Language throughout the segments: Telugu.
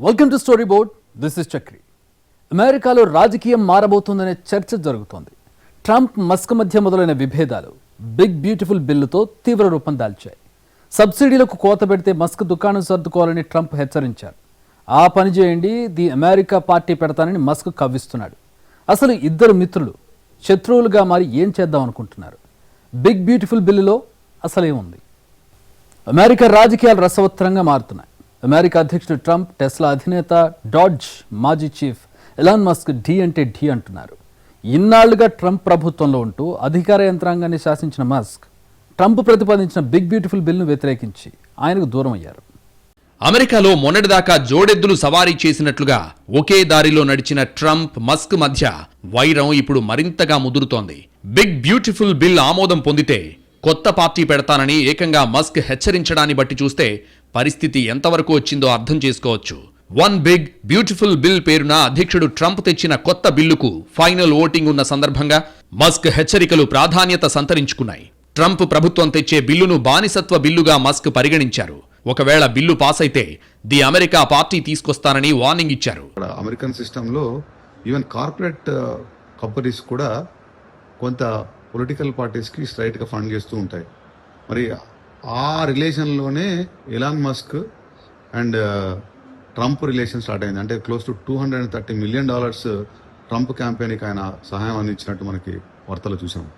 Welcome to story board this is Chakri అమెరికాలో రాజకీయం మారబోతుందనే చర్చ జరుగుతోంది. ట్రంప్ మస్క్ మధ్య మొదలైన విభేదాలు బిగ్ బ్యూటిఫుల్ బిల్లుతో తీవ్ర రూపం దాల్చాయి. సబ్సిడీలకు కోత పెడితే మస్క్ దుకాణం సర్దుకోవాలని ట్రంప్ హెచ్చరించారు. ఆ పని చేయండి ది అమెరికా పార్టీ పెడతానని మస్క్ కవ్విస్తున్నాడు. అసలు ఇద్దరు మిత్రులు శత్రువులుగా మారి ఏం చేద్దాం అనుకుంటున్నారు? బిగ్ బ్యూటిఫుల్ బిల్లులో అసలేముంది అమెరికా రాజకీయాలు రసవత్తరంగా మారుతున్నాయి. అమెరికా అధ్యక్షుడు ట్రంప్ టెస్లా అధినేత డాడ్జ్ మాజీ చీఫ్ ఎలాన్ మస్క్ ఢీ అంటే ఢీ అంటున్నారు. ఇన్నాళ్ళుగా ట్రంప్ ప్రభుత్వంలో ఉంటూ అధికార యంత్రాంగాన్ని శాసించిన మస్క్ ట్రంప్ ప్రతిపాదించిన బిగ్ బ్యూటిఫుల్ బిల్ను వ్యతిరేకించి ఆయనకు దూరం అయ్యారు. అమెరికాలో మొన్నటిదాకా జోడెద్దులు సవారీ చేసినట్లుగా ఒకే దారిలో నడిచిన ట్రంప్ మస్క్ మధ్య వైరం ఇప్పుడు మరింతగా ముదురుతోంది. బిగ్ బ్యూటిఫుల్ బిల్ ఆమోదం పొందితే కొత్త పార్టీ పెడతానని ఏకంగా మస్క్ హెచ్చరించడాన్ని బట్టి చూస్తే పరిస్థితి ఎంతవరకు వచ్చిందో అర్థం చేసుకోవచ్చు. వన్ బిగ్ బ్యూటిఫుల్ బిల్ పేరున అధ్యక్షుడు ట్రంప్ తెచ్చిన కొత్త బిల్లుకు ఫైనల్ ఓటింగ్ ఉన్న సందర్భంగా మస్క్ హెచ్చరికలు ప్రాధాన్యత సంతరించుకున్నాయి. ట్రంప్ ప్రభుత్వం తెచ్చే బిల్లును బానిసత్వ బిల్లుగా మస్క్ పరిగణించారు. ఒకవేళ బిల్లు పాస్ అయితే ది అమెరికా పార్టీ తీసుకొస్తానని వార్నింగ్ ఇచ్చారు. అమెరికన్ సిస్టంలో ఈవెన్ కార్పొరేట్ కంపెనీస్ కూడా కొంత పొలిటికల్ పార్టీస్కి స్ట్రైట్గా ఫండ్ చేస్తూ ఉంటాయి. మరి ఆ రిలేషన్లోనే Elon Musk and Trump relation start అయింది. అంటే close to two hundred and thirty million dollars Trump క్యాంపెయిన్కి ఆయన సహాయం అందించినట్టు మనకి వార్తలు చూసాం.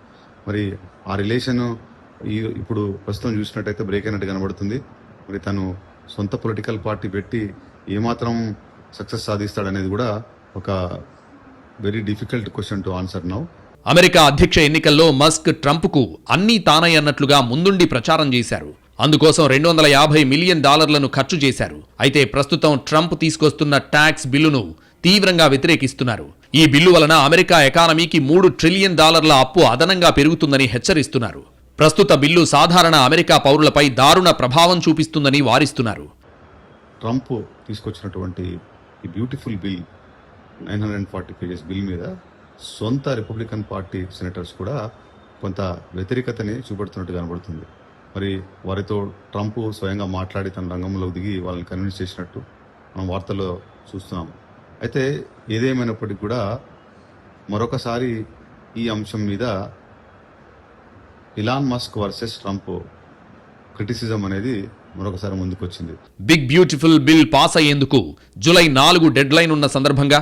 మరి ఆ రిలేషన్ ఈ ఇప్పుడు ప్రస్తుతం చూసినట్టయితే బ్రేక్ అయినట్టు కనబడుతుంది. మరి తను సొంత పొలిటికల్ పార్టీ పెట్టి ఏమాత్రం సక్సెస్ సాధిస్తాడనేది కూడా ఒక very difficult question to answer now. America అధ్యక్ష ఎన్నికల్లో మస్క్ ట్రంప్కు అన్నీ తానై అన్నట్లుగా ముందుండి ప్రచారం చేశారు. అందుకోసం రెండు వందల యాభై మిలియన్ డాలర్లను ఖర్చు చేశారు. అయితే ప్రస్తుతం ట్రంప్ తీసుకొస్తున్న ట్యాక్స్ బిల్లును తీవ్రంగా వ్యతిరేకిస్తున్నారు. ఈ బిల్లు వలన అమెరికా ఎకానమీకి మూడు ట్రిలియన్ డాలర్ల అప్పు అదనంగా పెరుగుతుందని హెచ్చరిస్తున్నారు. ప్రస్తుత బిల్లు సాధారణ అమెరికా పౌరులపై దారుణ ప్రభావం చూపిస్తుందని వారిస్తున్నారు. ట్రంప్ తీసుకొచ్చినటువంటి ఈ beautiful bill nine hundred forty pages bill మీద సొంత రిపబ్లికన్ పార్టీ సెనేటర్స్ కూడా కొంత వ్యతిరేకతని చూపెడుతున్నట్టు కనబడుతుంది. మరి వారితో ట్రంప్ స్వయంగా మాట్లాడి తన రంగంలో దిగి వాళ్ళని కన్విన్స్ చేసినట్టు మనం వార్తల్లో చూస్తున్నాము అయితే ఏదేమైనప్పటికీ కూడా మరొకసారి ఈ అంశం మీద Elon Musk versus Trump criticism అనేది మరొకసారి ముందుకొచ్చింది. బిగ్ బ్యూటిఫుల్ బిల్ పాస్ అయ్యేందుకు జూలై నాలుగు డెడ్ లైన్ ఉన్న సందర్భంగా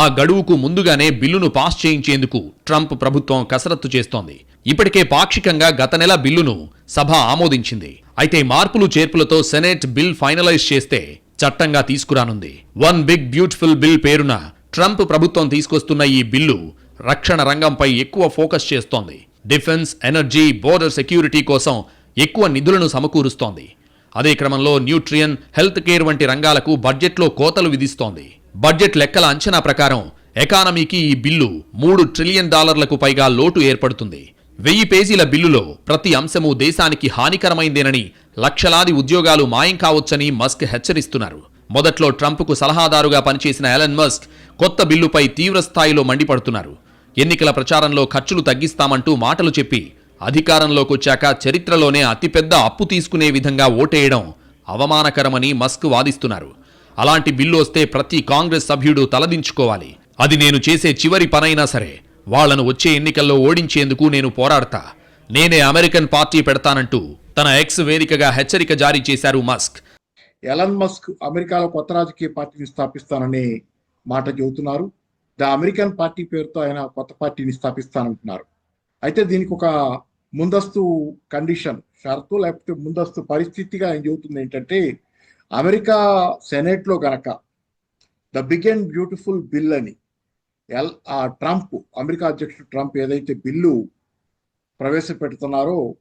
ఆ గడువుకు ముందుగానే బిల్లును పాస్ చేయించేందుకు ట్రంప్ ప్రభుత్వం కసరత్తు చేస్తోంది. ఇప్పటికే పాక్షికంగా గత నెల బిల్లును సభ ఆమోదించింది. అయితే మార్పులు చేర్పులతో సెనేట్ బిల్ ఫైనలైజ్ చేస్తే చట్టంగా తీసుకురానుంది. వన్ బిగ్ బ్యూటిఫుల్ బిల్ పేరున ట్రంప్ ప్రభుత్వం తీసుకొస్తున్న ఈ బిల్లు రక్షణ రంగంపై ఎక్కువ ఫోకస్ చేస్తోంది. డిఫెన్స్ ఎనర్జీ బోర్డర్ సెక్యూరిటీ కోసం ఎక్కువ నిధులను సమకూరుస్తోంది. అదే క్రమంలో న్యూట్రియన్ హెల్త్ కేర్ వంటి రంగాలకు బడ్జెట్లో కోతలు విధిస్తోంది. బడ్జెట్ లెక్కల అంచనా ప్రకారం ఎకానమీకి ఈ బిల్లు మూడు ట్రిలియన్ డాలర్లకు పైగా లోటు ఏర్పడుతుంది. వెయ్యి పేజీల బిల్లులో ప్రతి అంశము దేశానికి హానికరమైందేనని లక్షలాది ఉద్యోగాలు మాయం కావచ్చని మస్క్ హెచ్చరిస్తున్నారు. మొదట్లో ట్రంప్కు సలహాదారుగా పనిచేసిన ఎలన్ మస్క్ కొత్త బిల్లుపై తీవ్రస్థాయిలో మండిపడుతున్నారు. ఎన్నికల ప్రచారంలో ఖర్చులు తగ్గిస్తామంటూ మాటలు చెప్పి అధికారంలోకొచ్చాక చరిత్రలోనే అతిపెద్ద అప్పు తీసుకునే విధంగా ఓటేయడం అవమానకరమని మస్క్ వాదిస్తున్నారు. అలాంటి బిల్లు వస్తే ప్రతి కాంగ్రెస్ సభ్యుడు తలదించుకోవాలి. అది నేను చేసే చివరి పనైనా సరే వాళ్ళను వచ్చే ఎన్నికల్లో ఓడించేందుకు నేను పోరాడతా. నేనే అమెరికన్ పార్టీ పెడతానంటూ తన ఎక్స్ వేదికగా హెచ్చరిక జారీ చేశారు మస్క్. ఎలన్ మస్క్ అమెరికాలో కొత్త రాజకీయ పార్టీని స్థాపిస్తానని మాట చెబుతున్నారు. ద అమెరికన్ పార్టీ పేరుతో ఆయన కొత్త పార్టీని స్థాపిస్తానంటున్నారు. అయితే దీనికి ఒక ముందస్తు కండిషన్ షరతు లేకపోతే ముందస్తు పరిస్థితిగా ఆయన చెబుతుంది ఏంటంటే అమెరికా సెనేట్లో గనక the big and beautiful bill అని ఎల్ ఆ ట్రంప్ అమెరికా అధ్యక్షుడు ట్రంప్ ఏదైతే బిల్లు ప్రవేశపెడుతున్నారో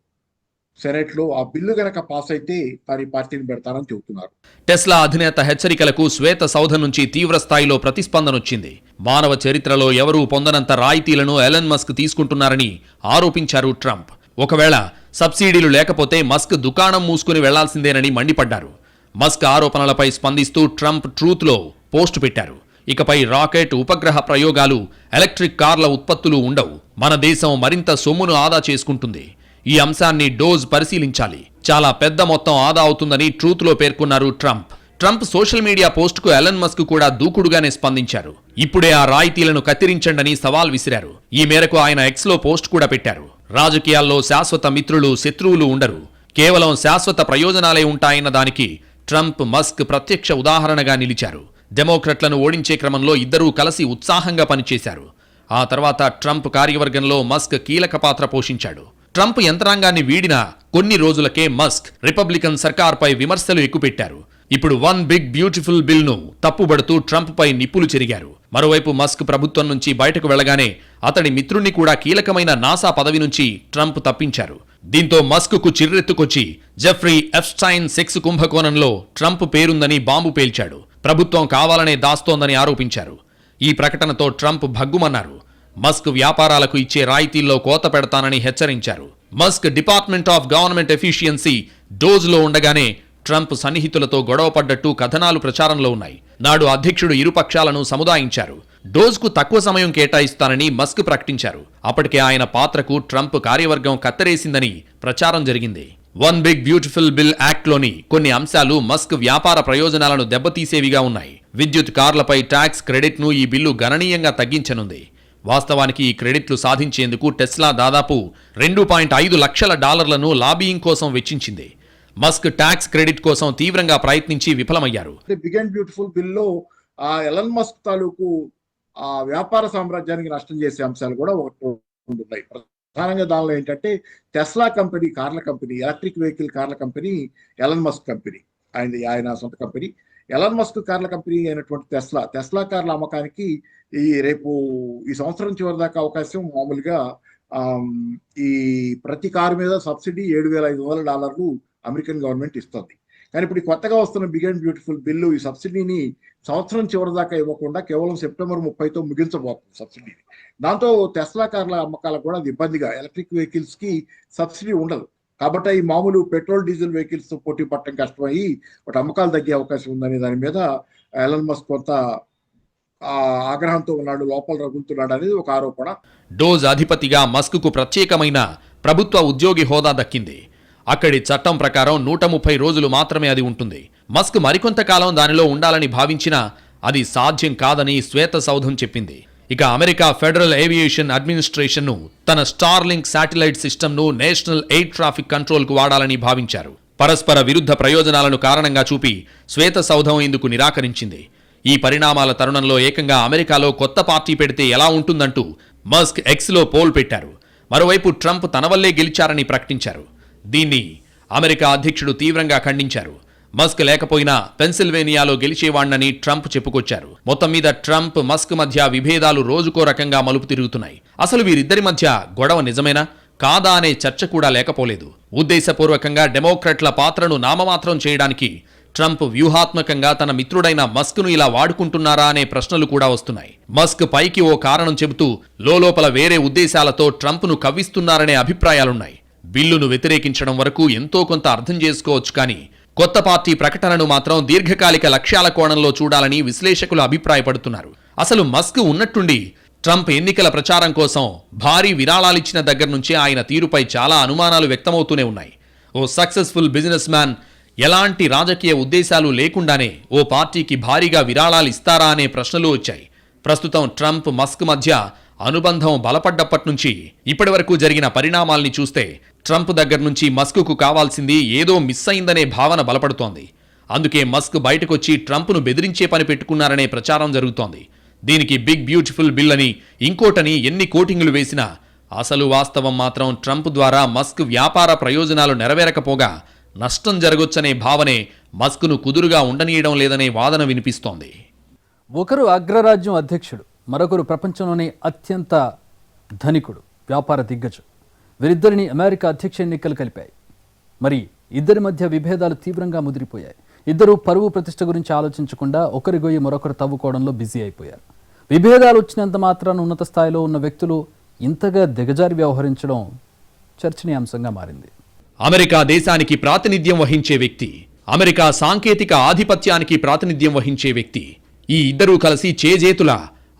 సెనేట్లో ఆ బిల్లు గనక పాస్ అయితే వారి పార్టీని పెడతారని చెబుతున్నారు. టెస్లా అధినేత హెచ్చరికలకు శ్వేత సౌధ నుంచి తీవ్ర స్థాయిలో ప్రతిస్పందనొచ్చింది మానవ చరిత్రలో ఎవరూ పొందనంత రాయితీలను ఎలన్ మస్క్ తీసుకుంటున్నారని ఆరోపించారు ట్రంప్. ఒకవేళ సబ్సిడీలు లేకపోతే మస్క్ దుకాణం మూసుకుని వెళ్ళాల్సిందేనని మండిపడ్డారు. మస్క్ ఆరోపణలపై స్పందిస్తూ ట్రంప్ ట్రూత్లో పోస్ట్ పెట్టారు. ఇకపై రాకెట్ ఉపగ్రహ ప్రయోగాలు ఎలక్ట్రిక్ కార్ల ఉత్పత్తులు ఉండవు. మన దేశం మరింత సొమ్మును ఆదా చేసుకుంటుంది. ఈ అంశాన్ని డోజ్ పరిశీలించాలి. చాలా పెద్ద మొత్తం ఆదా అవుతుందని ట్రూత్లో పేర్కొన్నారు ట్రంప్. ట్రంప్ సోషల్ మీడియా పోస్టుకు ఎలన్ మస్క్ కూడా దూకుడుగానే స్పందించారు. ఇప్పుడే ఆ రాయితీలను కత్తిరించండని సవాల్ విసిరారు. ఈ మేరకు ఆయన ఎక్స్లో పోస్ట్ కూడా పెట్టారు. రాజకీయాల్లో శాశ్వత మిత్రులు శత్రువులు ఉండరు. కేవలం శాశ్వత ప్రయోజనాలే ఉంటాయన్న దానికి ట్రంప్ మస్క్ ప్రత్యక్ష ఉదాహరణగా నిలిచారు. డెమోక్రట్లను ఓడించే క్రమంలో ఇద్దరూ కలిసి ఉత్సాహంగా పనిచేశారు. ఆ తర్వాత ట్రంప్ కార్యవర్గంలో మస్క్ కీలక పాత్ర పోషించాడు. ట్రంప్ యంత్రాంగాన్ని వీడిన కొన్ని రోజులకే మస్క్ రిపబ్లికన్ సర్కార్పై విమర్శలు ఎక్కుపెట్టారు. ఇప్పుడు వన్ బిగ్ బ్యూటిఫుల్ బిల్ను తప్పుబడుతూ ట్రంప్పై నిప్పులు చెరిగారు. మరోవైపు మస్క్ ప్రభుత్వం నుంచి బయటకు వెళ్ళగానే అతడి మిత్రుణ్ణి కూడా కీలకమైన నాసా పదవి నుంచి ట్రంప్ తప్పించారు. దీంతో మస్క్కు చిర్రెత్తుకొచ్చి జెఫ్రీ ఎఫ్స్టైన్ సెక్స్ కుంభకోణంలో ట్రంప్ పేరుందని బాంబు పేల్చాడు. ప్రభుత్వం కావాలనే దాస్తోందని ఆరోపించారు. ఈ ప్రకటనతో ట్రంప్ భగ్గుమన్నారు. మస్క్ వ్యాపారాలకు ఇచ్చే రాయితీల్లో కోత పెడతానని హెచ్చరించారు. Musk Department of Government Efficiency డోజ్లో ఉండగానే ట్రంప్ సన్నిహితులతో గొడవపడ్డట్టు కథనాలు ప్రచారంలో ఉన్నాయి. నాడు అధ్యక్షుడు ఇరుపక్షాలను సముదాయించారు. డోజ్కు తక్కువ సమయం కేటాయిస్తానని మస్క్ ప్రకటించారు. అప్పటికే ఆయన పాత్రకు ట్రంప్ కార్యవర్గం కత్తరేసిందని ప్రచారం జరిగింది. వన్ బిగ్ బ్యూటిఫుల్ బిల్ యాక్ట్లోని కొన్ని అంశాలు మస్క్ వ్యాపార ప్రయోజనాలను దెబ్బతీసేవిగా ఉన్నాయి. విద్యుత్ కార్లపై ట్యాక్స్ క్రెడిట్ను ఈ బిల్లు గణనీయంగా తగ్గించనుంది. వాస్తవానికి ఈ క్రెడిట్లు సాధించేందుకు టెస్లా దాదాపు రెండు పాయింట్ ఐదు లక్షల డాలర్లను లాబీయింగ్ కోసం వెచ్చించింది. మస్క్ ట్యాక్స్ క్రెడిట్ కోసం తీవ్రంగా ప్రయత్నించి విఫలమయ్యారు. బిగ్ అండ్ బ్యూటిఫుల్ బిల్లో ఆ ఎలన్ మస్క్ తాలూకు ఆ వ్యాపార సామ్రాజ్యానికి నష్టం చేసే అంశాలు కూడా ఒకటి ఉన్నాయి ప్రధానంగా దానిలో ఏంటంటే టెస్లా కంపెనీ కార్ల కంపెనీ ఎలక్ట్రిక్ వెహికల్ కార్ల కంపెనీ ఎలన్ మస్క్ కంపెనీ. ఆయన ఆయన సొంత కంపెనీ. ఎలన్ మస్క్ కార్ల కంపెనీ అయినటువంటి టెస్లా టెస్లా కార్ల అమ్మకానికి ఈ రేపు ఈ సంవత్సరం చివరి దాకా అవకాశం మామూలుగా ఈ ప్రతి కారు మీద సబ్సిడీ ఏడు వేల ఐదు వందల డాలర్లు అమెరికన్ గవర్నమెంట్ ఇస్తుంది. కానీ ఇప్పుడు కొత్తగా వస్తున్న బిగ్ అండ్ బ్యూటిఫుల్ బిల్లు ఈ సబ్సిడీని సంవత్సరం చివరి దాకా ఇవ్వకుండా కేవలం సెప్టెంబర్ ముప్పైతో ముగించబోతుంది సబ్సిడీని దాంతో టెస్లా కార్ల అమ్మకాలకు కూడా అది ఇబ్బందిగా ఎలక్ట్రిక్ వెహికల్స్కి సబ్సిడీ ఉండదు. కాబట్టి ఈ మామూలు పెట్రోల్ డీజిల్ వెహికల్స్ పోటీ పట్టడం కష్టమయ్యి వాటి అమ్మకాలు తగ్గే అవకాశం ఉందనే దాని మీద ఎలన్ మస్క్ కొంత ఆగ్రహంతో ఉన్నాడు లోపల రగులుతున్నాడు అనేది ఒక ఆరోపణ. డోజ్ అధిపతిగా మస్క్కు ప్రత్యేకమైన ప్రభుత్వ ఉద్యోగి హోదా దక్కింది. అక్కడి చట్టం ప్రకారం నూట ముప్పై రోజులు మాత్రమే అది ఉంటుంది. మస్క్ మరికొంతకాలం దానిలో ఉండాలని భావించినా అది సాధ్యం కాదని శ్వేత సౌధం చెప్పింది. ఇక అమెరికా ఫెడరల్ ఏవియేషన్ అడ్మినిస్ట్రేషన్ను తన స్టార్లింక్ శాటిలైట్ సిస్టమ్ను నేషనల్ ఎయిర్ ట్రాఫిక్ కంట్రోల్కు వాడాలని భావించారు. పరస్పర విరుద్ధ ప్రయోజనాలను కారణంగా చూపి శ్వేత సౌధం ఇందుకు నిరాకరించింది. ఈ పరిణామాల తరుణంలో ఏకంగా అమెరికాలో కొత్త పార్టీ పెడితే ఎలా ఉంటుందంటూ మస్క్ ఎక్స్లో పోల్ పెట్టారు. మరోవైపు ట్రంప్ తన వల్లే గెలిచారని ప్రకటించారు. దీన్ని అమెరికా అధ్యక్షుడు తీవ్రంగా ఖండించారు. మస్క్ లేకపోయినా పెన్సిల్వేనియాలో గెలిచేవాణ్ణని ట్రంప్ చెప్పుకొచ్చారు. మొత్తం మీద ట్రంప్ మస్క్ మధ్య విభేదాలు రోజుకో రకంగా మలుపు తిరుగుతున్నాయి. అసలు వీరిద్దరి మధ్య గొడవ నిజమేనా? కాదా అనే చర్చ కూడా లేకపోలేదు. ఉద్దేశపూర్వకంగా డెమోక్రట్ల పాత్రను నామమాత్రం చేయడానికి ట్రంప్ వ్యూహాత్మకంగా తన మిత్రుడైన మస్క్ను ఇలా వాడుకుంటున్నారా అనే ప్రశ్నలు కూడా వస్తున్నాయి. మస్క్ పైకి ఓ కారణం చెబుతూ లోలోపల వేరే ఉద్దేశాలతో ట్రంప్ను కవ్విస్తున్నారనే అభిప్రాయాలున్నాయి. బిల్లును వ్యతిరేకించడం వరకు ఎంతో కొంత అర్థం చేసుకోవచ్చు కానీ కొత్త పార్టీ ప్రకటనను మాత్రం దీర్ఘకాలిక లక్ష్యాల కోణంలో చూడాలని విశ్లేషకులు అభిప్రాయపడుతున్నారు. అసలు మస్క్ ఉన్నట్టుండి ట్రంప్ ఎన్నికల ప్రచారం కోసం భారీ విరాళాలిచ్చిన దగ్గర నుంచే ఆయన తీరుపై చాలా అనుమానాలు వ్యక్తమవుతూనే ఉన్నాయి. ఓ సక్సెస్ఫుల్ బిజినెస్ మ్యాన్ ఎలాంటి రాజకీయ ఉద్దేశాలు లేకుండానే ఓ పార్టీకి భారీగా విరాళాలు ఇస్తారా అనే ప్రశ్నలు వచ్చాయి. ప్రస్తుతం ట్రంప్ మస్క్ మధ్య అనుబంధం బలపడ్డప్పటి నుంచి ఇప్పటి వరకు జరిగిన పరిణామాల్ని చూస్తే ట్రంప్ దగ్గర నుంచి మస్క్కు కావాల్సింది ఏదో మిస్ అయిందనే భావన బలపడుతోంది. అందుకే మస్క్ బయటకొచ్చి ట్రంప్ను బెదిరించే పని పెట్టుకున్నారనే ప్రచారం జరుగుతోంది. దీనికి బిగ్ బ్యూటిఫుల్ బిల్ అని ఇంకోటని ఎన్ని కోటింగులు వేసినా అసలు వాస్తవం మాత్రం ట్రంప్ ద్వారా మస్క్ వ్యాపార ప్రయోజనాలు నెరవేరకపోగా నష్టం జరగొచ్చనే భావనే మస్క్ను కుదురుగా ఉండనీయడం లేదనే వాదన వినిపిస్తోంది. ఒకరు అగ్రరాజ్యం అధ్యక్షుడు మరొకరు ప్రపంచంలోనే అత్యంత ధనికుడు వ్యాపార దిగ్గజం వీరిద్దరిని అమెరికా అధ్యక్ష ఎన్నికలు కలిపాయి. మరి ఇద్దరి మధ్య విభేదాలు తీవ్రంగా ముదిరిపోయాయి. ఇద్దరు పరువు ప్రతిష్ట గురించి ఆలోచించకుండా ఒకరి గొయ్యి మరొకరు తవ్వుకోవడంలో బిజీ అయిపోయారు. విభేదాలు వచ్చినంత మాత్రాన ఉన్నత స్థాయిలో ఉన్న వ్యక్తులు ఇంతగా దిగజారి వ్యవహరించడం చర్చనీయాంశంగా మారింది. అమెరికా దేశానికి ప్రాతినిధ్యం వహించే వ్యక్తి అమెరికా సాంకేతిక ఆధిపత్యానికి ప్రాతినిధ్యం వహించే వ్యక్తి ఈ ఇద్దరూ కలిసి చేజేతుల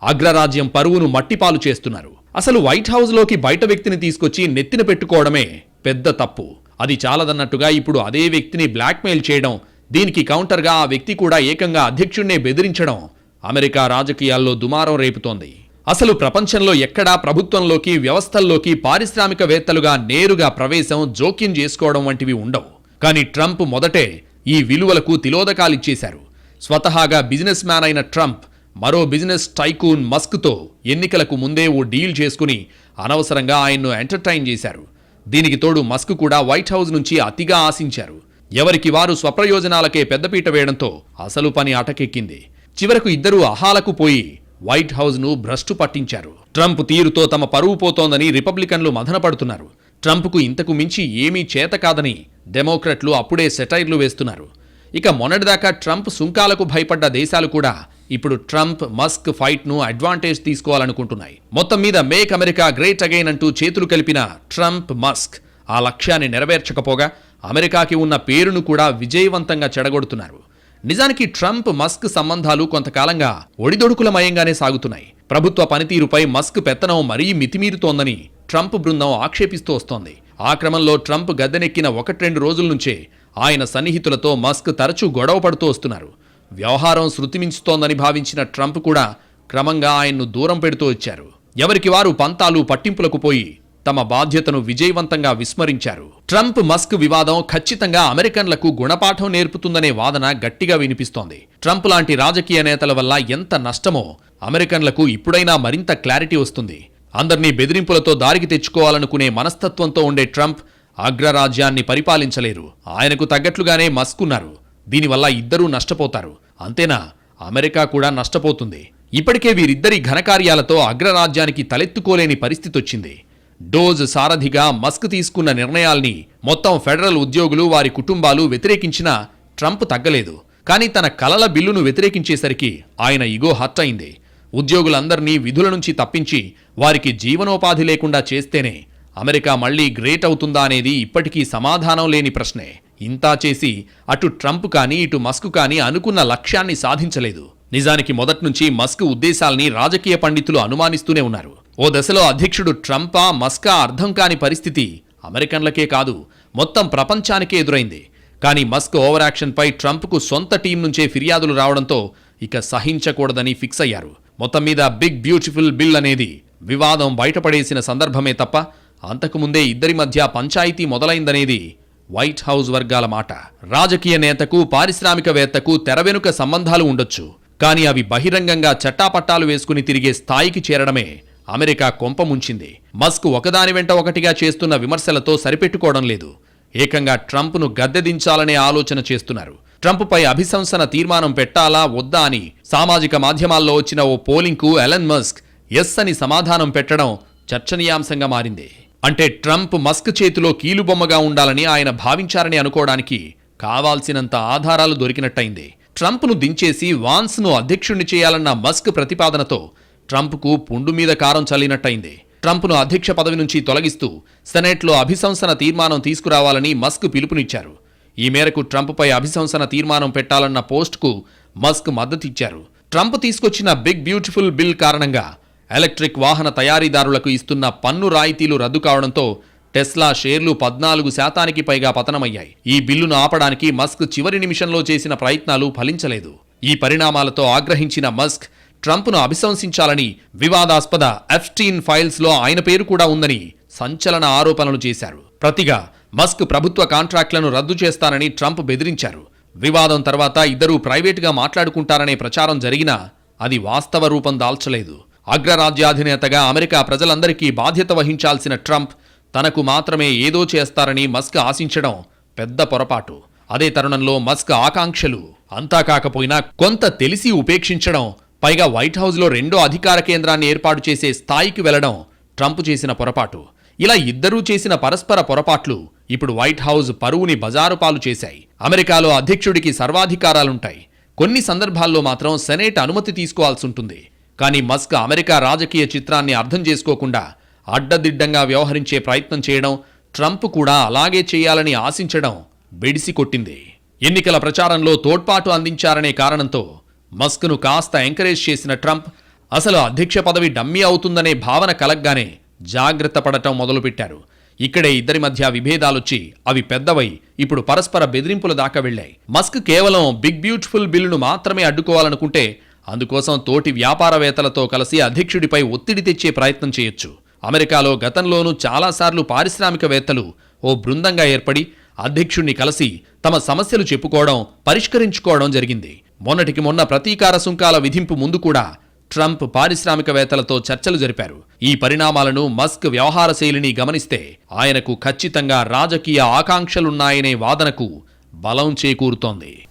అగ్రరాజ్యం పరువును మట్టిపాలు చేస్తున్నారు. అసలు వైట్ హౌస్లోకి బయట వ్యక్తిని తీసుకొచ్చి నెత్తిన పెట్టుకోవడమే పెద్ద తప్పు. అది చాలదన్నట్టుగా ఇప్పుడు అదే వ్యక్తిని బ్లాక్మెయిల్ చేయడం దీనికి కౌంటర్గా ఆ వ్యక్తి కూడా ఏకంగా అధ్యక్షుణ్ణే బెదిరించడం అమెరికా రాజకీయాల్లో దుమారం రేపుతోంది. అసలు ప్రపంచంలో ఎక్కడా ప్రభుత్వంలోకి వ్యవస్థల్లోకి పారిశ్రామికవేత్తలుగా నేరుగా ప్రవేశం జోక్యం చేసుకోవడం వంటివి ఉండవు. కానీ ట్రంప్ మొదటే ఈ విలువలకు తిలోదకాలిచ్చేశారు. స్వతహాగా బిజినెస్ మ్యాన్ అయిన ట్రంప్ మరో బిజినెస్ టైకూన్ మస్క్తో ఎన్నికలకు ముందే ఓ డీల్ చేసుకుని అనవసరంగా ఆయన్ను ఎంటర్టైన్ చేశారు. దీనికి తోడు మస్క్ కూడా వైట్ హౌస్ నుంచి అతిగా ఆశించారు. ఎవరికి వారు స్వప్రయోజనాలకే పెద్దపీట వేయడంతో అసలు పని అటకెక్కింది. చివరకు ఇద్దరూ అహాలకు పోయి వైట్ హౌస్ను భ్రష్టు పట్టించారు. ట్రంప్ తీరుతో తమ పరువు పోతోందని రిపబ్లికన్లు మదనపడుతున్నారు ట్రంప్కు ఇంతకు మించి ఏమీ చేత కాదని డెమోక్రట్లు అప్పుడే సెటైర్లు వేస్తున్నారు. ఇక మొన్నటిదాకా ట్రంప్ సుంకాలకు భయపడ్డ దేశాలు కూడా ఇప్పుడు ట్రంప్ మస్క్ ఫైట్ను అడ్వాంటేజ్ తీసుకోవాలనుకుంటున్నాయి. మొత్తం మీద మేక్ అమెరికా గ్రేట్ అగైన్ అంటూ చేతులు కలిపిన ట్రంప్ మస్క్ ఆ లక్ష్యాన్ని నెరవేర్చకపోగా అమెరికాకి ఉన్న పేరును కూడా విజయవంతంగా చెడగొడుతున్నారు. నిజానికి ట్రంప్ మస్క్ సంబంధాలు కొంతకాలంగా ఒడిదొడుకులమయంగానే సాగుతున్నాయి. ప్రభుత్వ పనితీరుపై మస్క్ పెత్తనం మరీ మితిమీరుతోందని ట్రంప్ బృందం ఆక్షేపిస్తూ వస్తోంది. ఆ క్రమంలో ట్రంప్ గద్దెనెక్కిన ఒకట్రెండు రోజుల నుంచే ఆయన సన్నిహితులతో మస్క్ తరచూ గొడవ పడుతూ వస్తున్నారు. వ్యవహారం శృతిమించుతోందని భావించిన ట్రంప్ కూడా క్రమంగా ఆయన్ను దూరం పెడుతూ వచ్చారు. ఎవరికి వారు పంతాలు పట్టింపులకు పోయి తమ బాధ్యతను విజయవంతంగా విస్మరించారు. ట్రంప్ మస్క్ వివాదం ఖచ్చితంగా అమెరికన్లకు గుణపాఠం నేర్పుతుందనే వాదన గట్టిగా వినిపిస్తోంది. ట్రంప్ లాంటి రాజకీయ నేతల వల్ల ఎంత నష్టమో అమెరికన్లకు ఇప్పుడైనా మరింత క్లారిటీ వస్తుంది. అందర్నీ బెదిరింపులతో దారికి తెచ్చుకోవాలనుకునే మనస్తత్వంతో ఉండే ట్రంప్ అగ్రరాజ్యాన్ని పరిపాలించలేరు. ఆయనకు తగ్గట్లుగానే మస్క్ ఉన్నారు. దీనివల్ల ఇద్దరూ నష్టపోతారు. అంతేనా? అమెరికా కూడా నష్టపోతుంది. ఇప్పటికే వీరిద్దరి ఘనకార్యాలతో అగ్రరాజ్యానికి తలెత్తుకోలేని పరిస్థితి వచ్చింది డోజ్ సారథిగా మస్క్ తీసుకున్న నిర్ణయాల్ని మొత్తం ఫెడరల్ ఉద్యోగులు వారి కుటుంబాలు వ్యతిరేకించినా ట్రంప్ తగ్గలేదు. కానీ తన కలల బిల్లును వ్యతిరేకించేసరికి ఆయన ఇగో హర్ట్ అయింది ఉద్యోగులందరినీ విధుల నుంచి తప్పించి వారికి జీవనోపాధి లేకుండా చేస్తేనే అమెరికా మళ్ళీ గ్రేట్ అవుతుందా అనేది ఇప్పటికీ సమాధానం లేని ప్రశ్నే. ఇంతా చేసి అటు ట్రంప్ కానీ ఇటు మస్క్ కానీ అనుకున్న లక్ష్యాన్ని సాధించలేదు. నిజానికి మొదట్నుంచి మస్క్ ఉద్దేశాల్ని రాజకీయ పండితులు అనుమానిస్తూనే ఉన్నారు. ఓ దశలో అధ్యక్షుడు ట్రంపా మస్కా అర్థం కాని పరిస్థితి అమెరికన్లకే కాదు మొత్తం ప్రపంచానికే ఎదురైంది. కానీ మస్క్ ఓవర్ యాక్షన్పై ట్రంప్కు సొంత టీం నుంచే ఫిర్యాదులు రావడంతో ఇక సహించకూడదని ఫిక్స్ అయ్యారు. మొత్తం మీద బిగ్ బ్యూటిఫుల్ బిల్ అనేది వివాదం బయటపడేసిన సందర్భమే తప్ప అంతకుముందే ఇద్దరి మధ్య పంచాయతీ మొదలైందనేది వైట్ హౌస్ వర్గాల మాట. రాజకీయ నేతకు పారిశ్రామికవేత్తకు తెర వెనుక సంబంధాలు ఉండొచ్చు. కానీ అవి బహిరంగంగా చట్టాపట్టాలు వేసుకుని తిరిగే స్థాయికి చేరడమే అమెరికా కొంప ముంచింది. మస్క్ ఒకదాని వెంట ఒకటిగా చేస్తున్న విమర్శలతో సరిపెట్టుకోవడం లేదు. ఏకంగా ట్రంప్ను గద్దెదించాలనే ఆలోచన చేస్తున్నారు. ట్రంప్పై అభిశంసన తీర్మానం పెట్టాలా వద్దా అని సామాజిక మాధ్యమాల్లో వచ్చిన ఓ పోలింగ్కు ఎలన్ మస్క్ ఎస్ అని సమాధానం పెట్టడం చర్చనీయాంశంగా మారింది. అంటే ట్రంప్ మస్క్ చేతిలో కీలుబొమ్మగా ఉండాలని ఆయన భావించారని అనుకోవడానికి కావాల్సినంత ఆధారాలు దొరికినట్టయింది. ట్రంప్ను దించేసి వాన్స్ను అధ్యక్షుణ్ణి చేయాలన్న మస్క్ ప్రతిపాదనతో ట్రంప్కు పుండు మీద కారం చల్లినట్టయింది. ట్రంప్ను అధ్యక్ష పదవి నుంచి తొలగిస్తూ సెనేట్లో అభిశంసన తీర్మానం తీసుకురావాలని మస్క్ పిలుపునిచ్చారు. ఈ మేరకు ట్రంప్పై అభిశంసన తీర్మానం పెట్టాలన్న పోస్ట్కు మస్క్ మద్దతిచ్చారు. ట్రంప్ తీసుకొచ్చిన బిగ్ బ్యూటిఫుల్ బిల్ కారణంగా ఎలక్ట్రిక్ వాహన తయారీదారులకు ఇస్తున్న పన్ను రాయితీలు రద్దు కావడంతో టెస్లా షేర్లు పద్నాలుగు శాతానికి పైగా పతనమయ్యాయి. ఈ బిల్లును ఆపడానికి మస్క్ చివరి నిమిషంలో చేసిన ప్రయత్నాలు ఫలించలేదు. ఈ పరిణామాలతో ఆగ్రహించిన మస్క్ ట్రంప్ను అభిశంసించాలని వివాదాస్పద ఎఫ్టీన్ ఫైల్స్లో ఆయన పేరు కూడా ఉందని సంచలన ఆరోపణలు చేశారు. ప్రతిగా మస్క్ ప్రభుత్వ కాంట్రాక్ట్లను రద్దు చేస్తానని ట్రంప్ బెదిరించారు. వివాదం తర్వాత ఇద్దరూ ప్రైవేటుగా మాట్లాడుకుంటారనే ప్రచారం జరిగినా అది వాస్తవ రూపం దాల్చలేదు. అగ్రరాజ్యాధినేతగా అమెరికా ప్రజలందరికీ బాధ్యత వహించాల్సిన ట్రంప్ తనకు మాత్రమే ఏదో చేస్తారని మస్క్ ఆశించడం పెద్ద పొరపాటు. అదే తరుణంలో మస్క్ ఆకాంక్షలు అంతా కాకపోయినా కొంత తెలిసి ఉపేక్షించడం పైగా వైట్ హౌస్లో రెండో అధికార కేంద్రాన్ని ఏర్పాటు చేసే స్థాయికి వెళ్ళడం ట్రంప్ చేసిన పొరపాటు. ఇలా ఇద్దరూ చేసిన పరస్పర పొరపాట్లు ఇప్పుడు వైట్ హౌస్ పరువుని బజారు పాలు చేశాయి. అమెరికాలో అధ్యక్షుడికి సర్వాధికారాలుంటాయి. కొన్ని సందర్భాల్లో మాత్రం సెనేట్ అనుమతి తీసుకోవాల్సి ఉంటుంది కానీ మస్క్ అమెరికా రాజకీయ చిత్రాన్ని అర్థం చేసుకోకుండా అడ్డదిడ్డంగా వ్యవహరించే ప్రయత్నం చేయడం ట్రంప్ కూడా అలాగే చేయాలని ఆశించడం బెడిసి కొట్టింది ఎన్నికల ప్రచారంలో తోడ్పాటు అందించారనే కారణంతో మస్క్ను కాస్త ఎంకరేజ్ చేసిన ట్రంప్ అసలు అధ్యక్ష పదవి డమ్మీ అవుతుందనే భావన కలగ్గానే జాగ్రత్త పడటం మొదలుపెట్టారు. ఇక్కడే ఇద్దరి మధ్య విభేదాలొచ్చి అవి పెద్దవై ఇప్పుడు పరస్పర బెదిరింపుల దాకా వెళ్ళాయి మస్క్ కేవలం బిగ్ బ్యూటిఫుల్ బిల్లును మాత్రమే అడ్డుకోవాలనుకుంటే అందుకోసం తోటి వ్యాపారవేత్తలతో కలిసి అధ్యక్షుడిపై ఒత్తిడి తెచ్చే ప్రయత్నం చేయొచ్చు. అమెరికాలో గతంలోనూ చాలాసార్లు పారిశ్రామికవేత్తలు ఓ బృందంగా ఏర్పడి అధ్యక్షుణ్ణి కలిసి తమ సమస్యలు చెప్పుకోవడం పరిష్కరించుకోవడం జరిగింది. మొన్నటికి మొన్న ప్రతీకార సుంకాల విధింపు ముందు కూడా ట్రంప్ పారిశ్రామికవేత్తలతో చర్చలు జరిపారు. ఈ పరిణామాలను మస్క్ వ్యవహార శైలిని గమనిస్తే ఆయనకు ఖచ్చితంగా రాజకీయ ఆకాంక్షలున్నాయనే వాదనకు బలం చేకూరుతోంది.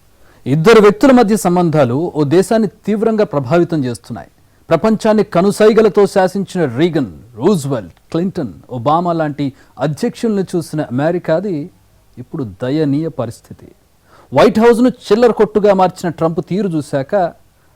ఇద్దరు వ్యక్తుల మధ్య సంబంధాలు ఓ దేశాన్ని తీవ్రంగా ప్రభావితం చేస్తున్నాయి. ప్రపంచాన్ని కనుసైగలతో శాసించిన రీగన్ రూజ్వెల్ట్ క్లింటన్ ఒబామా లాంటి అధ్యక్షుల్ని చూసిన అమెరికాది ఇప్పుడు దయనీయ పరిస్థితి. వైట్ హౌస్ను చిల్లర కొట్టుగా మార్చిన ట్రంప్ తీరు చూశాక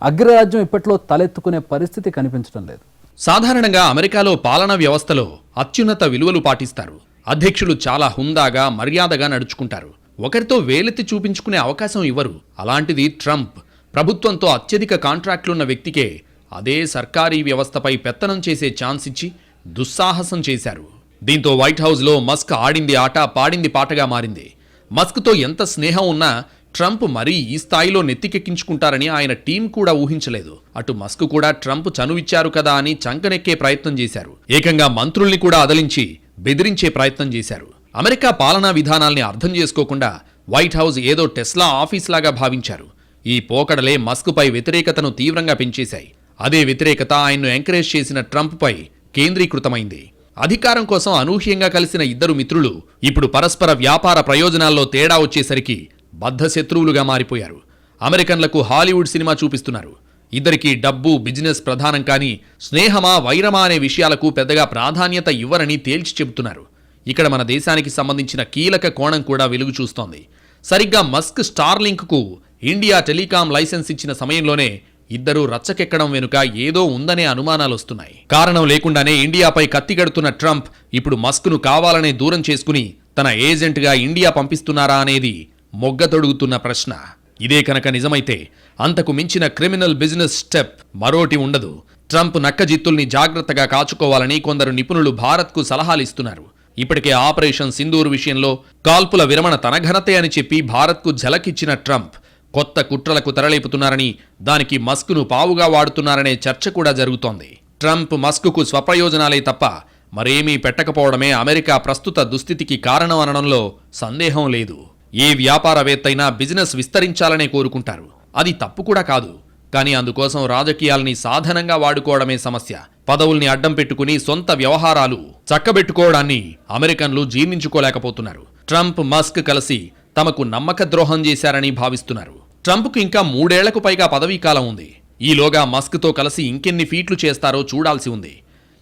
అగ్రరాజ్యం ఇప్పట్లో తలెత్తుకునే పరిస్థితి కనిపించడం లేదు. సాధారణంగా అమెరికాలో పాలనా వ్యవస్థలో అత్యున్నత విలువలు పాటిస్తారు. అధ్యక్షులు చాలా హుందాగా మర్యాదగా నడుచుకుంటారు. ఒకరితో వేలెత్తి చూపించుకునే అవకాశం ఇవ్వరు. అలాంటిది ట్రంప్ ప్రభుత్వంతో అత్యధిక కాంట్రాక్టులున్న వ్యక్తికే అదే సర్కారీ వ్యవస్థపై పెత్తనం చేసే ఛాన్స్ ఇచ్చి దుస్సాహసం చేశారు. దీంతో వైట్ హౌస్లో మస్క్ ఆడింది ఆట పాడింది పాటగా మారింది. మస్క్తో ఎంత స్నేహం ఉన్నా ట్రంప్ మరీ ఈ స్థాయిలో నెత్తికెక్కించుకుంటారని ఆయన టీం కూడా ఊహించలేదు. అటు మస్క్ కూడా ట్రంప్ చనువిచ్చారు కదా అని చంకనెక్కే ప్రయత్నం చేశారు. ఏకంగా మంత్రుల్ని కూడా అదలించి బెదిరించే ప్రయత్నం చేశారు. అమెరికా పాలనా విధానాల్ని అర్థం చేసుకోకుండా వైట్ హౌస్ ఏదో టెస్లా ఆఫీస్ లాగా భావించారు. ఈ పోకడలే మస్క్పై వ్యతిరేకతను తీవ్రంగా పెంచేశాయి. అదే వ్యతిరేకత ఆయన్ను ఎంకరేజ్ చేసిన ట్రంప్పై కేంద్రీకృతమైంది. అధికారం కోసం అనూహ్యంగా కలిసిన ఇద్దరు మిత్రులు ఇప్పుడు పరస్పర వ్యాపార ప్రయోజనాల్లో తేడా వచ్చేసరికి బద్ధ శత్రువులుగా మారిపోయారు. అమెరికన్లకు హాలీవుడ్ సినిమా చూపిస్తున్నారు. ఇద్దరికీ డబ్బు బిజినెస్ ప్రధానం కానీ స్నేహమా వైరమా అనే విషయాలకు పెద్దగా ప్రాధాన్యత ఇవ్వరని తేల్చి చెబుతున్నారు. ఇక్కడ మన దేశానికి సంబంధించిన కీలక కోణం కూడా వెలుగు చూస్తోంది. సరిగ్గా మస్క్ స్టార్లింక్కు ఇండియా టెలికాం లైసెన్స్ ఇచ్చిన సమయంలోనే ఇద్దరూ రచ్చకెక్కడం వెనుక ఏదో ఉందనే అనుమానాలు వస్తున్నాయి. కారణం లేకుండానే ఇండియాపై కత్తిగడుతున్న ట్రంప్ ఇప్పుడు మస్క్ను కావాలనే దూరం చేసుకుని తన ఏజెంట్గా ఇండియా పంపిస్తున్నారా అనేది మొగ్గ తొడుగుతున్న ప్రశ్న. ఇదే కనుక నిజమైతే అంతకు మించిన క్రిమినల్ బిజినెస్ స్టెప్ మరోటి ఉండదు. ట్రంప్ నక్కజిత్తుల్ని జాగ్రత్తగా కాచుకోవాలని కొందరు నిపుణులు భారత్కు సలహాలిస్తున్నారు ఇప్పటికే ఆపరేషన్ సింధూర్ విషయంలో కాల్పుల విరమణ తన ఘనతే అని చెప్పి భారత్కు ఝలకిచ్చిన ట్రంప్. కొత్త కుట్రలకు తెరలేపుతున్నారని దానికి మస్క్ను పావుగా వాడుతున్నారనే చర్చ కూడా జరుగుతోంది. ట్రంప్ మస్క్కు స్వప్రయోజనాలే తప్ప మరేమీ పెట్టకపోవడమే అమెరికా ప్రస్తుత దుస్థితికి కారణం అనడంలో సందేహం లేదు. ఏ వ్యాపారవేత్తైనా బిజినెస్ విస్తరించాలనే కోరుకుంటారు. అది తప్పు కూడా కాదు. కానీ అందుకోసం రాజకీయాల్ని సాధనంగా వాడుకోవడమే సమస్య. పదవుల్ని అడ్డం పెట్టుకుని సొంత వ్యవహారాలు చక్కబెట్టుకోవడాన్ని అమెరికన్లు జీర్ణించుకోలేకపోతున్నారు. ట్రంప్ మస్క్ కలిసి తమకు నమ్మక ద్రోహం చేశారని భావిస్తున్నారు. ట్రంప్కు ఇంకా మూడేళ్ళకు పైగా పదవీకాలం ఉంది. ఈలోగా మస్క్తో కలిసి ఇంకెన్ని ఫీట్లు చేస్తారో చూడాల్సి ఉంది.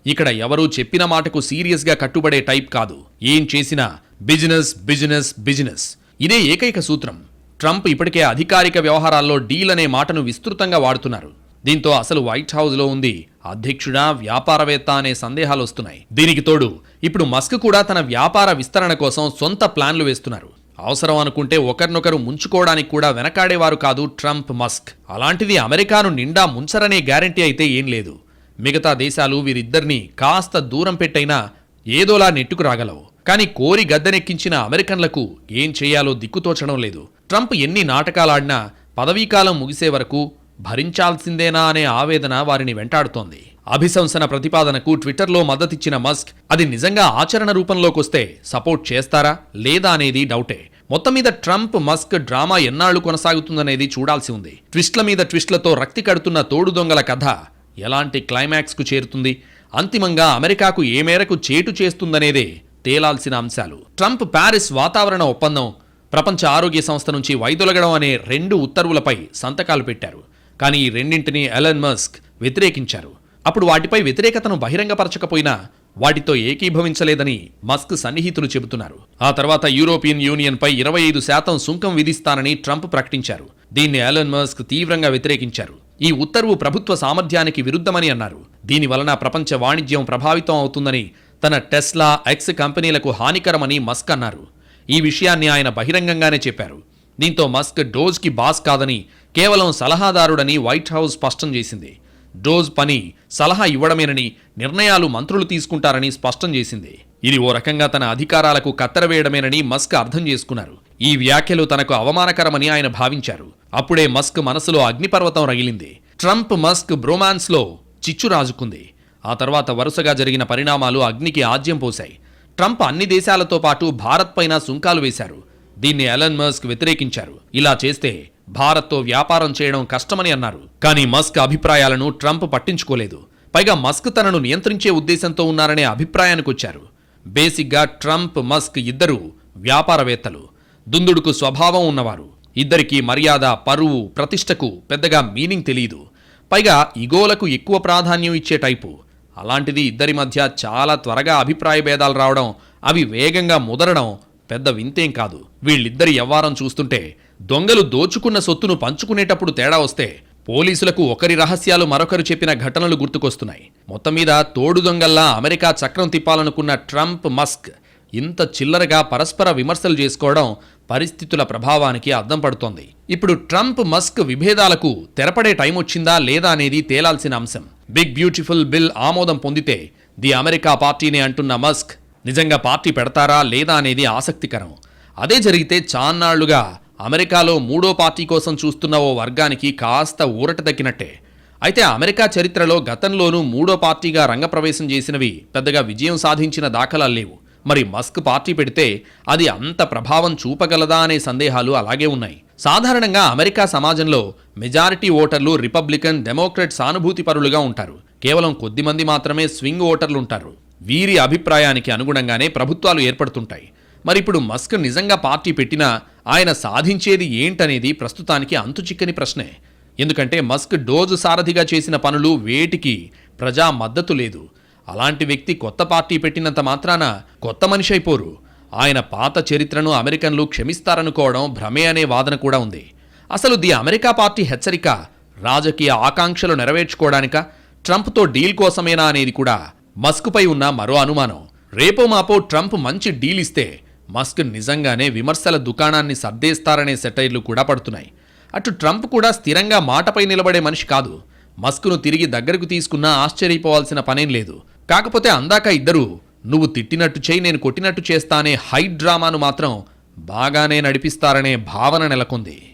ఇక్కడ ఎవరూ చెప్పిన మాటకు సీరియస్గా కట్టుబడే టైప్ కాదు. ఏం చేసినా బిజినెస్ బిజినెస్ బిజినెస్. ఇదే ఏకైక సూత్రం. ట్రంప్ ఇప్పటికే అధికారిక వ్యవహారాల్లో డీల్ అనే మాటను విస్తృతంగా వాడుతున్నారు. దీంతో అసలు వైట్ హౌస్లో ఉంది అధ్యక్షుడా వ్యాపారవేత్త అనే సందేహాలు వస్తున్నాయి. దీనికి తోడు ఇప్పుడు మస్క్ కూడా తన వ్యాపార విస్తరణ కోసం సొంత ప్లాన్లు వేస్తున్నారు. అవసరం అనుకుంటే ఒకరినొకరు ముంచుకోవడానికి కూడా వెనకాడేవారు కాదు ట్రంప్ మస్క్ అలాంటిది అమెరికాను నిండా ముంచరనే గ్యారంటీ అయితే ఏం లేదు. మిగతా దేశాలు వీరిద్దరినీ కాస్త దూరం పెట్టైనా ఏదోలా నెట్టుకు రాగలవు. కానీ కోరి గద్దెనెక్కించిన అమెరికన్లకు ఏం చేయాలో దిక్కుతోచడం లేదు. ట్రంప్ ఎన్ని నాటకాలాడినా పదవీకాలం ముగిసే వరకు భరించాల్సిందేనా అనే ఆవేదన వారిని వెంటాడుతోంది. అభిశంసన ప్రతిపాదనకు ట్విట్టర్లో మద్దతిచ్చిన మస్క్ అది నిజంగా ఆచరణ రూపంలోకొస్తే సపోర్ట్ చేస్తారా లేదా అనేది డౌటే. మొత్తం మీద ట్రంప్ మస్క్ డ్రామా ఎన్నాళ్ళు కొనసాగుతుందనేది చూడాల్సి ఉంది. ట్విస్ట్ల మీద ట్విస్ట్లతో రక్తి కడుతున్న తోడు దొంగల కథ ఎలాంటి క్లైమాక్స్కు చేరుతుంది? అంతిమంగా అమెరికాకు ఏ మేరకు చేటు చేస్తుందనేదే తేలాల్సిన అంశాలు. ట్రంప్ ప్యారిస్ వాతావరణ ఒప్పందం ప్రపంచ ఆరోగ్య సంస్థ నుంచి వైదొలగడం అనే రెండు ఉత్తర్వులపై సంతకాలు పెట్టారు. కానీ ఈ రెండింటిని ఎలన్ మస్క్ వ్యతిరేకించారు. అప్పుడు వాటిపై వ్యతిరేకతను బహిరంగపరచకపోయినా వాటితో ఏకీభవించలేదని మస్క్ సన్నిహితులు చెబుతున్నారు. ఆ తర్వాత యూరోపియన్ యూనియన్పై ఇరవై ఐదు శాతం సుంకం విధిస్తానని ట్రంప్ ప్రకటించారు. దీన్ని ఎలన్ మస్క్ తీవ్రంగా వ్యతిరేకించారు. ఈ ఉత్తర్వు ప్రభుత్వ సామర్థ్యానికి విరుద్ధమని అన్నారు. దీని వలన ప్రపంచ వాణిజ్యం ప్రభావితం అవుతుందని తన టెస్లా ఎక్స్ కంపెనీలకు హానికరమని మస్క్ అన్నారు. ఈ విషయాన్ని ఆయన బహిరంగంగానే చెప్పారు. దీంతో మస్క్ డోజ్కి బాస్ కాదని కేవలం సలహాదారుడని వైట్ హౌస్ స్పష్టం చేసింది. డోజ్ పని సలహా ఇవ్వడమేనని నిర్ణయాలు మంత్రులు తీసుకుంటారని స్పష్టం చేసింది. ఇది ఓ రకంగా తన అధికారాలకు కత్తెర వేయడమేనని మస్క్ అర్థం చేసుకున్నారు. ఈ వ్యాఖ్యలు తనకు అవమానకరమని ఆయన భావించారు. అప్పుడే మస్క్ మనసులో అగ్నిపర్వతం రగిలింది. ట్రంప్ మస్క్ బ్రోమాన్స్లో చిచ్చు రాజుకుంది. ఆ తర్వాత వరుసగా జరిగిన పరిణామాలు అగ్నికి ఆజ్యం పోశాయి. ట్రంప్ అన్ని దేశాలతో పాటు భారత్ పైన సుంకాలు వేశారు. దీన్ని ఎలన్ మస్క్ వ్యతిరేకించారు. ఇలా చేస్తే భారత్తో వ్యాపారం చేయడం కష్టమని అన్నారు. కానీ మస్క్ అభిప్రాయాలను ట్రంప్ పట్టించుకోలేదు. పైగా మస్క్ తనను నియంత్రించే ఉద్దేశంతో ఉన్నారనే అభిప్రాయానికి వచ్చారు. బేసిక్గా ట్రంప్ మస్క్ ఇద్దరు వ్యాపారవేత్తలు. దుందుడుకు స్వభావం ఉన్నవారు. ఇద్దరికీ మర్యాద పరువు ప్రతిష్టకు పెద్దగా మీనింగ్ తెలియదు పైగా ఇగోలకు ఎక్కువ ప్రాధాన్యం ఇచ్చే టైపు. అలాంటిది ఇద్దరి మధ్య చాలా త్వరగా అభిప్రాయ భేదాలు రావడం అవి వేగంగా ముదరడం పెద్ద వింతేం కాదు. వీళ్ళిద్దరి వ్యవహారం చూస్తుంటే దొంగలు దోచుకున్న సొత్తును పంచుకునేటప్పుడు తేడా వస్తే పోలీసులకు ఒకరి రహస్యాలు మరొకరు చెప్పిన ఘటనలు గుర్తుకొస్తున్నాయి. మొత్తం మీద తోడు దొంగల్లా అమెరికా చక్రం తిప్పాలనుకున్న ట్రంప్ మస్క్ ఇంత చిల్లరగా పరస్పర విమర్శలు చేసుకోవడం పరిస్థితుల ప్రభావానికి అద్దం పడుతోంది. ఇప్పుడు ట్రంప్ మస్క్ విభేదాలకు తెరపడే టైం వచ్చిందా లేదా అనేది తేలాల్సిన అంశం. బిగ్ బ్యూటిఫుల్ బిల్ ఆమోదం పొందితే ది అమెరికా పార్టీనే అంటున్న మస్క్ నిజంగా పార్టీ పెడతారా లేదా అనేది ఆసక్తికరం. అదే జరిగితే చాన్నాళ్ళుగా అమెరికాలో మూడో పార్టీ కోసం చూస్తున్న ఓ వర్గానికి కాస్త ఊరట దక్కినట్టే. అయితే అమెరికా చరిత్రలో గతంలోనూ మూడో పార్టీగా రంగప్రవేశం చేసినవి పెద్దగా విజయం సాధించిన దాఖలాలు లేవు. మరి మస్క్ పార్టీ పెడితే అది అంత ప్రభావం చూపగలదా అనే సందేహాలు అలాగే ఉన్నాయి. సాధారణంగా అమెరికా సమాజంలో మెజారిటీ ఓటర్లు రిపబ్లికన్ డెమోక్రట్ సానుభూతిపరులుగా ఉంటారు. కేవలం కొద్ది మంది మాత్రమే స్వింగ్ ఓటర్లు ఉంటారు. వీరి అభిప్రాయానికి అనుగుణంగానే ప్రభుత్వాలు ఏర్పడుతుంటాయి. మరి ఇప్పుడు మస్క్ నిజంగా పార్టీ పెట్టినా ఆయన సాధించేది ఏంటనేది ప్రస్తుతానికి అంతుచిక్కని ప్రశ్నే. ఎందుకంటే మస్క్ డోజు సారథిగా చేసిన పనులు వేటికి ప్రజా మద్దతు లేదు. అలాంటి వ్యక్తి కొత్త పార్టీ పెట్టినంత మాత్రాన కొత్త మనిషి అయిపోరు. ఆయన పాత చరిత్రను అమెరికన్లు క్షమిస్తారనుకోవడం భ్రమే అనే వాదన కూడా ఉంది. అసలు ది అమెరికా పార్టీ హెచ్చరిక రాజకీయ ఆకాంక్షలు నెరవేర్చుకోవడానిక? ట్రంప్తో డీల్ కోసమేనా అనేది కూడా మస్క్పై ఉన్న మరో అనుమానం. రేపో మాపో ట్రంప్ మంచి డీల్ ఇస్తే మస్క్ నిజంగానే విమర్శల దుకాణాన్ని సర్దేస్తారనే సెటైర్లు కూడా పడుతున్నాయి. అటు ట్రంప్ కూడా స్థిరంగా మాటపై నిలబడే మనిషి కాదు. మస్క్ను తిరిగి దగ్గరకు తీసుకున్నా ఆశ్చర్యపోవాల్సిన పనేం లేదు. కాకపోతే అందాక ఇద్దరూ నువ్వు తిట్టినట్టు చేయి నేను కొట్టినట్టు చేస్తానే హై డ్రామాను మాత్రం బాగానే నడిపిస్తారనే భావన నెలకొంది.